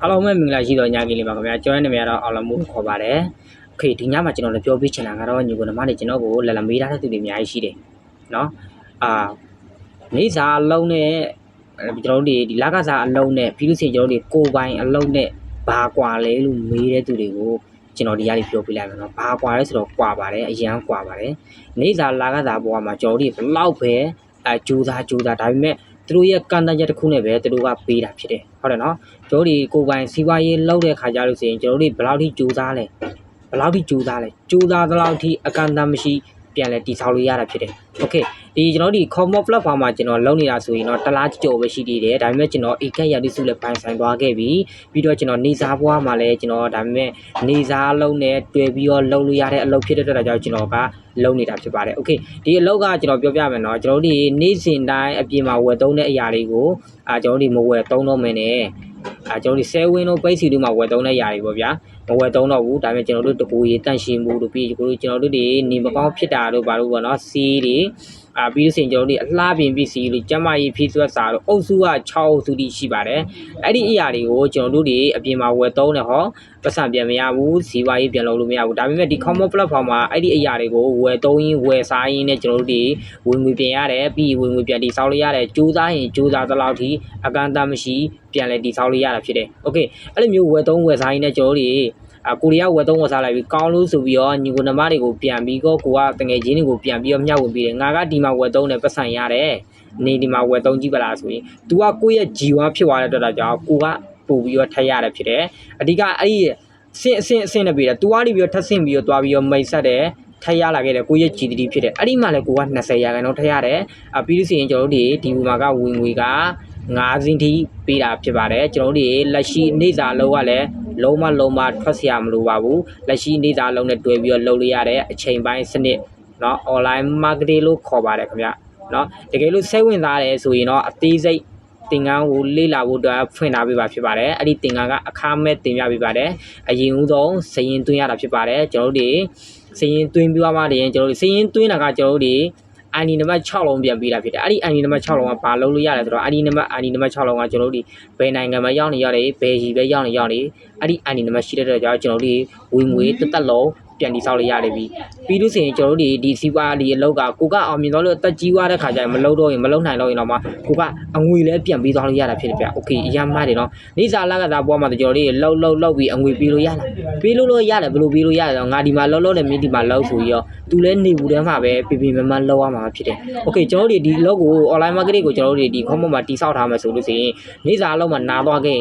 အားလုံးပဲမင်္ဂလာရှိတော်ညကြီးလေးပါခင်ဗျာကျွန်တော်နာမည်ကတော့အောင်လမှုခေါ်ပါတယ်โอเคဒီညမှာကျွန်တော်လည်းပြောပြချင်တာကတော့ညီကိုနှမတွေကျွန်တော်ကိုလက်လမေးထားတဲ့သူတွေအများကြီးရှိတယ်เนาะအာနေစာအလုံးနဲ့ကျွန်တော်တို့ဒီလကစားအလုံးနဲ့ပြီးလို့ရှိရင်ကျွန်တော်တို့ကိုပိုင်အလုံးနဲ့ဘာကွာလဲလို့မေးတဲ့သူတွေကိုကျွန်တော်ဒီကနေပြောပြလိုက်မယ်เนาะဘာကွာလဲဆိုတော့ကွာပါတယ်အရန်ကွာပါတယ်နေစာလကစားဘဝမှာကျွန်တော်တို့ဘလောက်ပဲအကြိုးစားကြိုးစားဒါပေမဲ့ သူတို့ရဲ့ကန့်တတ်ချက်တစ်ခုနဲ့ပဲသူတို့ကပေးတာဖြစ်တယ်ဟုတ်တယ်နော်ကျွန်တော်တို့ဒီကိုယ်ပိုင်စီးပွားရေးလုပ်တဲ့ခါကြလို့ဆိုရင်ကျွန်တော်တို့ဘယ်လောက်ထိကြိုးစားလဲဘယ်လောက်ထိကြိုးစားလဲကြိုးစားသလောက်ထိအကန့်အသတ်မရှိ ပြန်လဲတည်ဆောက်လို့ရတာဖြစ်တယ်။ Okay ဒီကျွန်တော်တို့ဒီ common platform မှာကျွန်တော်လုပ်နေတာဆိုရင်တော့တစ်လားကြော်ပဲရှိသေးတယ်ဒါပေမဲ့ကျွန်တော် AK ရတိစုလည်းပိုင်ဆိုင်သွားခဲ့ပြီပြီးတော့ကျွန်တော်နေစားဘွားမှာလည်းကျွန်တော်ဒါပေမဲ့နေစားအလုံးနဲ့တွေ့ပြီးတော့လုပ်လို့ရတဲ့အလုပ်ဖြစ်တဲ့အတွက်ကြောင့်ကျွန်တော်ကလုပ်နေတာဖြစ်ပါတယ်။ Okay ဒီအလုပ်ကကျွန်တော်ပြောပြမယ်နော်ကျွန်တော်တို့ဒီနေ့စဉ်တိုင်းအပြင်မှာဝယ်သုံးတဲ့အရာတွေကိုအာကျွန်တော်တို့ဒီမဝယ်သုံးတော့မယ်နဲ့ အဲကျွန်တော်ဒီဆဲဝင်းတို့ပိတ်စီတို့မှာဝယ်သုံးတဲ့ຢာတွေပေါ့ဗျာမဝယ်သုံးတော့ဘူးဒါပေမဲ့ကျွန်တော်တို့တကူရေးတန့်ရှင်းမှုတို့ပြီးကျွန်တော်တို့ကျွန်တော်တို့တွေနေမကောင်းဖြစ်တာတို့ဘာလို့ပေါ့နော်စီးတွေ အာပြီးလို့ရှိရင်ကျွန်တော်တို့အလှပြင်ပစ္စည်းတို့ကျမကြီးဖြည့်ဆွတ်စာတို့အုပ်စုက6အုပ်စုတိရှိပါတယ်အဲ့ဒီအရာတွေကိုကျွန်တော်တို့တွေအပြင်မှာဝယ်သုံးတယ်ဟောပတ်စံပြန်မရဘူးဇီဝရေးပြန်လုပ်လို့မရဘူးဒါပေမဲ့ဒီ common platform မှာအဲ့ဒီအရာတွေကိုဝယ်သုံးရင်းဝယ်စားရင်းနဲ့ကျွန်တော်တို့တွေဝင်ငွေပြင်ရတယ်ပြီးဝင်ငွေပြန်တိစောက်လို့ရတယ်ကြိုးစားရင်ကြိုးစားသလောက်ထိအကန့်အသတ်မရှိပြန်လဲတိစောက်လို့ရတာဖြစ်တယ်โอเคအဲ့လိုမျိုးဝယ်သုံးဝယ်စားရင်းနဲ့ကျွန်တော်တို့တွေ အာကိုရီးယားဝယ်သုံးဝယ်စားလိုက်ပြီးကောင်းလို့ဆိုပြီးတော့ညီကိုနှမတွေကိုပြန်ပြီးတော့ကိုကတငယ်ချင်းတွေကိုပြန်ပြီးတော့မျှဝေပြီးတယ်ငါကဒီမှာဝယ်သုံးတယ်ပတ်စံရတယ်နေဒီမှာဝယ်သုံးကြည့်ပါလားဆိုရင် तू ကကိုယ့်ရဲ့ G1 ဖြစ်သွားတဲ့အတွက်ကြောင့်ကိုကပို့ပြီးတော့ထက်ရတယ်ဖြစ်တယ်အဓိကအဲ့ဒီအဆင့်အဆင့်အဆင့်နဲ့ပြီးတယ် तू ကနေပြီးတော့ထက်ဆင့်ပြီးတော့သွားပြီးတော့မိတ်ဆက်တယ်ထက်ရလာခဲ့တယ်ကိုယ့်ရဲ့ GDP ဖြစ်တယ်အဲ့ဒီမှာလည်းကိုက20ရာခိုင်နှုန်းထက်ရတယ်အပြီးလို့ရှိရင်ကျွန်တော်တို့ဒီဒီဘူမှာကဝင်ငွေက9စင်းထိပေးတာဖြစ်ပါတယ်ကျွန်တော်တို့ဒီလက်ရှိနေစာလုံးကလည်း လုံးမလုံးမထွက်เสียမလိုပါဘူးလက်ရှိနေစာလုံးနဲ့တွဲပြီးတော့လုပ်လို့ရတဲ့အချိန်ပိုင်းစနစ်เนาะ online marketing လို့ခေါ်ပါတယ်ခင်ဗျเนาะတကယ်လို့စိတ်ဝင်စားတယ်ဆိုရင်တော့အသေးစိတ် သင်္ကန်းကိုလေ့လာဖို့အတွက်ဖွင့်ထားပေးပါဖြစ်ပါတယ်အဲ့ဒီသင်္ကန်းကအခမဲ့တင်ပြပေးပါတယ်အရင်ဦးဆုံးစရင်သွင်းရတာဖြစ်ပါတယ်ကျွန်တော်တို့တွေစရင်သွင်းပြီးမှတည်းကျွန်တော်တို့စရင်သွင်းတာကကျွန်တော်တို့တွေ အန်ဒီနံပါတ်6လုံးပြန်ပေးတာဖြစ်တယ်အဲ့ဒီအန်ဒီနံပါတ်6လုံးကဘာလုပ်လို့ရလဲဆိုတော့အန်ဒီနံပါတ်အန်ဒီနံပါတ်6လုံးကကျွန်တော်တို့ဒီဘယ်နိုင်ငံမှာရောက်နေရတယ်ဘယ်ရီပဲရောက်နေရောက်နေအဲ့ဒီအန်ဒီနံပါတ်ရှိတဲ့အတွက်ကြောင့်ကျွန်တော်တို့ဒီဝင်ငွေတစ်သက်လုံး ပြန်တိဆောက်လို့ရတယ်ပြီပြီးလို့ဆိုရင်ကျွန်တော်တို့ဒီဒီစီးပွားဒီအလောက်ကကိုကအောင်မြင်တော့လို့တက်ကြီးွားတဲ့ခါကျရင်မလုံးတော့ရင်မလုံးနိုင်တော့ရင်တော့မှကိုကအငွေလည်းပြန်ပြီးသွားလို့ရတာဖြစ်တယ်ဗျโอเคအရမ်းမားတယ်နော်နေစာလကသာဘွားမှာကျွန်တော်တို့လှုပ်လှုပ်လှုပ်ပြီးအငွေပေးလို့ရလားပေးလို့လို့ရတယ်ဘယ်လိုပေးလို့ရလဲတော့ငါဒီမှာလှုပ်လှုပ်နဲ့မင်းဒီမှာလှုပ်ဆိုပြီးတော့သူလည်းနေဘူးတန်းမှာပဲပြပြမမလှုပ်ရမှာဖြစ်တယ်โอเคကျွန်တော်တို့ဒီ log ကို online marketing ကိုကျွန်တော်တို့ဒီ common မှာတိဆောက်ထားမယ်ဆိုလို့ဆိုရင်နေစာအလုံးမှာနားသွားခဲ့ရင်